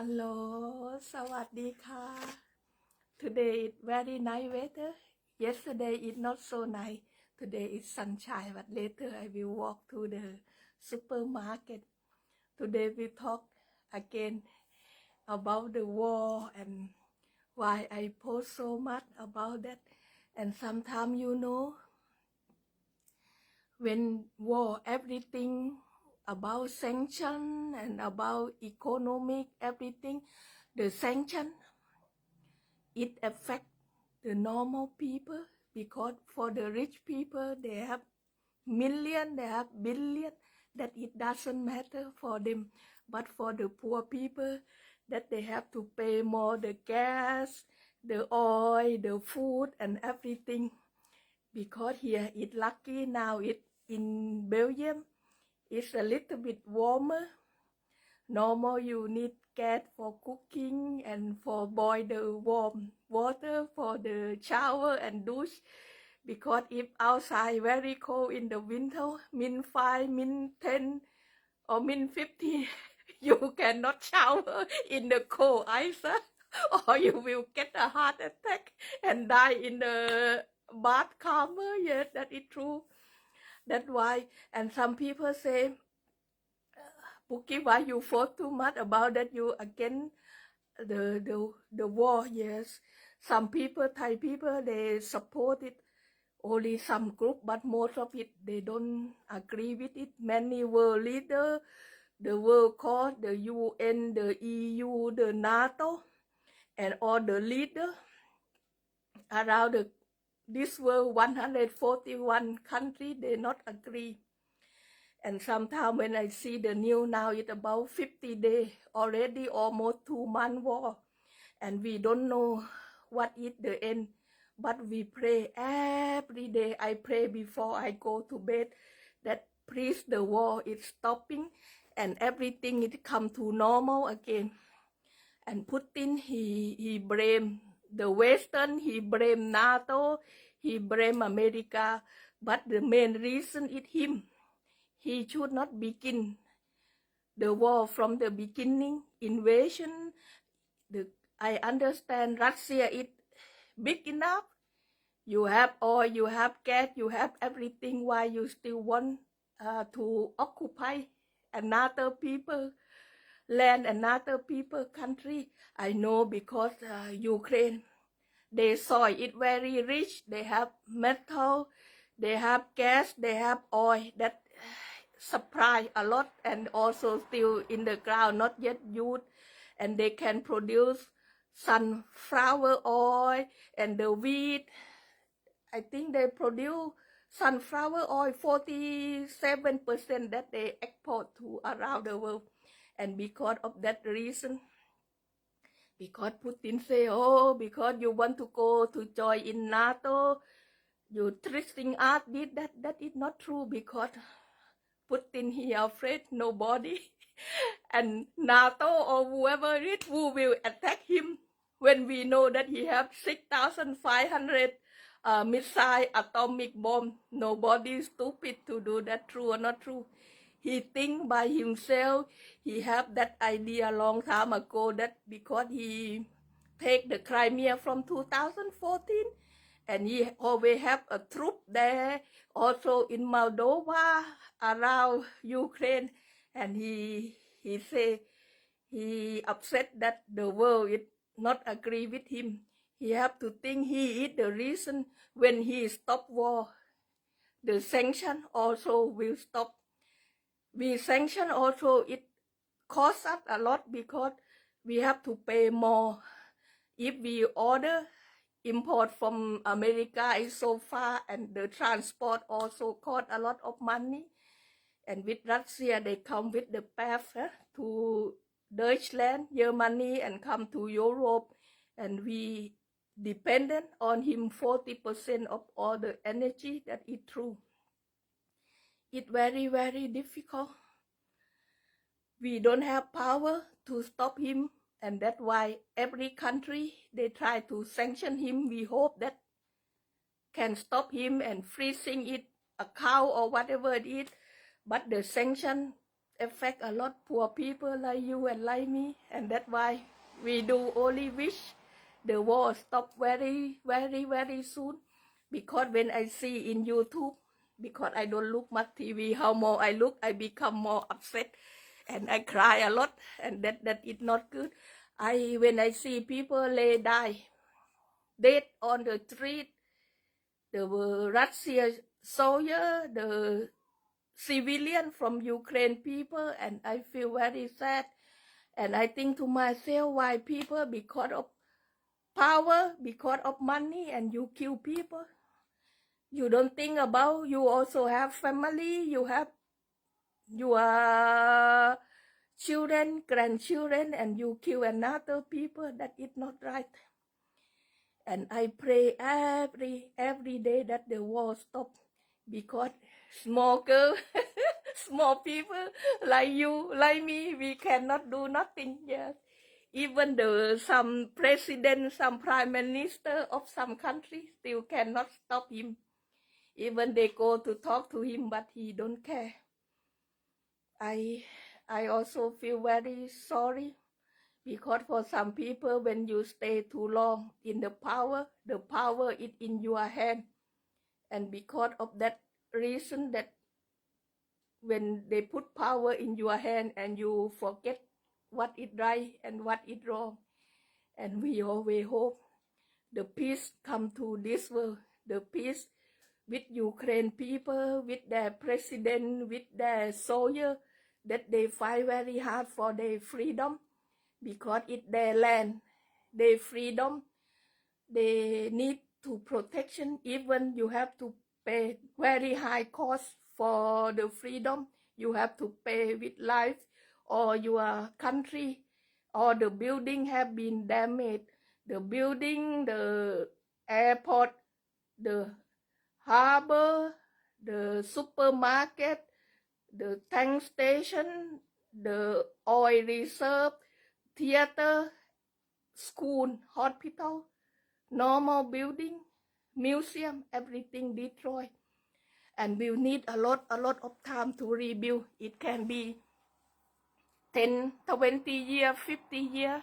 ฮัลโหล สวัสดีค่ะ Today is very nice weather. Yesterday is not so nice. Today is sunshine, but later I will walk to the supermarket. Today we talk again about the war and why I post so much about that. And sometimes you know, when war, everything about sanction and about economic, everything, the sanction, it affect the normal people because for the rich people, they have million, they have billion, that it doesn't matter for them. But for the poor people, that they have to pay more the gas, the oil, the food, and everything. Because here it lucky now it in Belgium, it's a little bit warmer. Normal you need gas for cooking and for boil the warm water for the shower and douche. Because if outside very cold in the winter, min 5, min 10, or min 15, you cannot shower in the cold ice, huh? or you will get a heart attack and die in the bath calmer. Yes, that is true. That's why, and some people say, Pookie, why you fought too much about that? You against the the the war? Yes, some people, Thai people, they support it. Only some group, but most of it they don't agree with it. Many world leader, the World Court, the UN, the EU, the NATO, and all the leader around the this world 141 country they not agree. And sometimes when i see the news now it's about 50 days already almost two month war. And we don't know what is the end but we pray every day. I pray before i go to bed that please the war is stopping and everything it come to normal again. And Putin he he blame the Western, he blame NATO, he blame America, but the main reason is him. He should not begin the war from the beginning. Invasion, the I understand Russia is big enough. You have oil, you have gas, you have everything. Why you still want uh, to occupy another people? land another people country. I know because uh, Ukraine, they soil it very rich. They have metal, they have gas, they have oil that supply a lot and also still in the ground, not yet used. And they can produce sunflower oil and the wheat. I think they produce sunflower oil 47% that they export to around the world and because of that reason because Putin say oh because you want to go to join in NATO you tricking us did that that is not true because Putin he afraid nobody. And NATO or whoever it who will attack him when we know that he have 6,500 uh, missile atomic bomb. Nobody is stupid to do that true or not true he think by himself. He have that idea long time ago that because he take the Crimea from 2014 and he always have a troop there also in Moldova around Ukraine. And he he say he upset that the world is not agree with him. He have to think he is the reason when he stop war. The sanction also will stop we sanction also it costs us a lot because we have to pay more. If we order import from america is so far and the transport also cost a lot of money and with russia they come with the path eh, to deutschland germany and come to europe and we dependent on him 40% of all the energy that that is true it very very difficult. We don't have power to stop him and that's why every country they try to sanction him. We hope that can stop him and freezing it a cow or whatever it is. But the sanction affect a lot poor people like you and like me, and that's why we do only wish the war stop very, very, very soon. Because when I see in YouTube, because I don't look much TV, how more I look, I become more upset, and I cry a lot, and that that is not good. I when I see people lay die, dead on the street, the Russia soldier, the civilian from Ukraine people, and I feel very sad. And I think to myself, why people, because of power, because of money, and you kill people. You don't think about you also have family, you have your children, grandchildren, and you kill another people. That is not right. And I pray every every day that the war stop because small girl, small people like you, like me, we cannot do nothing. Yes. Even the some president, some prime minister of some country still cannot stop him. Even they go to talk to him, but he don't care. I I also feel very sorry because for some people when you stay too long in the power, the power is in your hand. And because of that reason that when they put power in your hand and you forget what is right and what is wrong. And we always hope the peace come to this world, the peace with Ukraine people, with their president, with their soldier, that they fight very hard for their freedom because it's their land, their freedom. They need to protection. Even you have to pay very high cost for the freedom. You have to pay with life or your country or the building have been damaged. The building, the airport, the harbor, the supermarket, the tank station, the oil reserve, theater, school, hospital, normal building, museum, everything destroyed. And we'll need a lot, a lot of time to rebuild. It can be 10, 20 year, 50 year.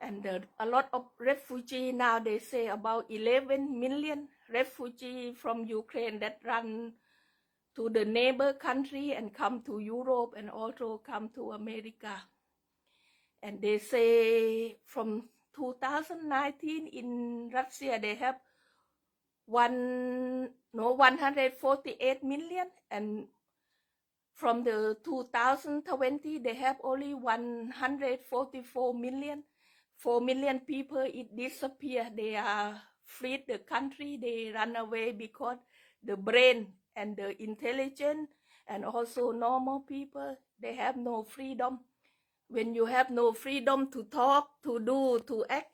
And uh, a lot of refugee now, they say about 11 million refugee from Ukraine that run to the neighbor country and come to Europe and also come to America. And they say from 2019 in Russia they have one no 148 million. And from the 2020 they have only 144 million. 4 million people it disappear. They are fled the country they run away because the brain and the intelligence and also normal people they have no freedom. When you have no freedom to talk to do to act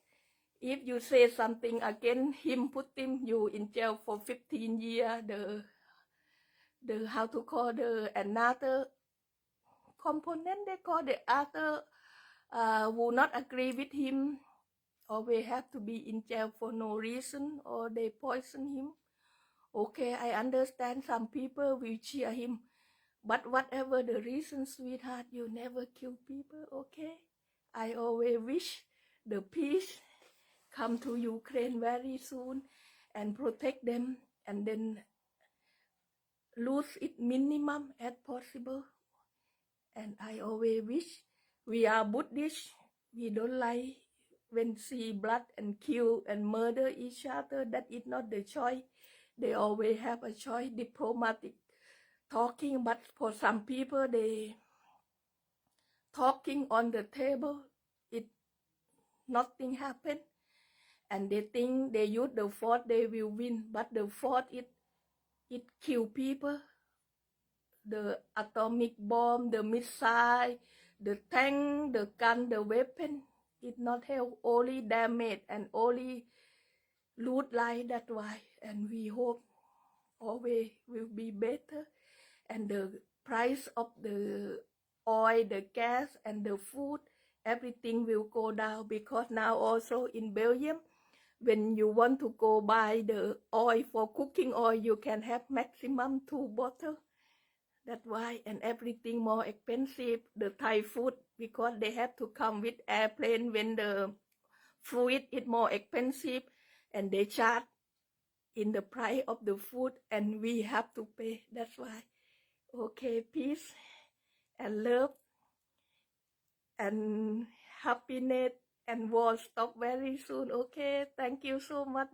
if you say something against him put him you in jail for 15 years the the how to call the another component they call the other uh, will not agree with him or we have to be in jail for no reason or they poison him. Okay i understand some people will cheer him but whatever the reason sweetheart you never kill people okay? I always wish the peace come to ukraine very soon and protect them and then lose it minimum as possible. And i always wish we are buddhist we don't like when see blood and kill and murder each other that is not the choice. They always have a choice diplomatic talking but for some people they talking on the table it nothing happen. And they think they use the force they will win. But the force it it kill people. The atomic bomb the missile the tank the gun the weapon it not help only damage and only loot like that why. And we hope always will be better. And the price of the oil the gas and the food everything will go down. Because now also in belgium when you want to go buy the oil for cooking oil you can have maximum two bottle That's why, and everything more expensive. The Thai food because they have to come with airplane when the food is more expensive, and they charge in the price of the food, and we have to pay. That's why. Okay, peace and love and happiness and war stop very soon. Okay, thank you so much.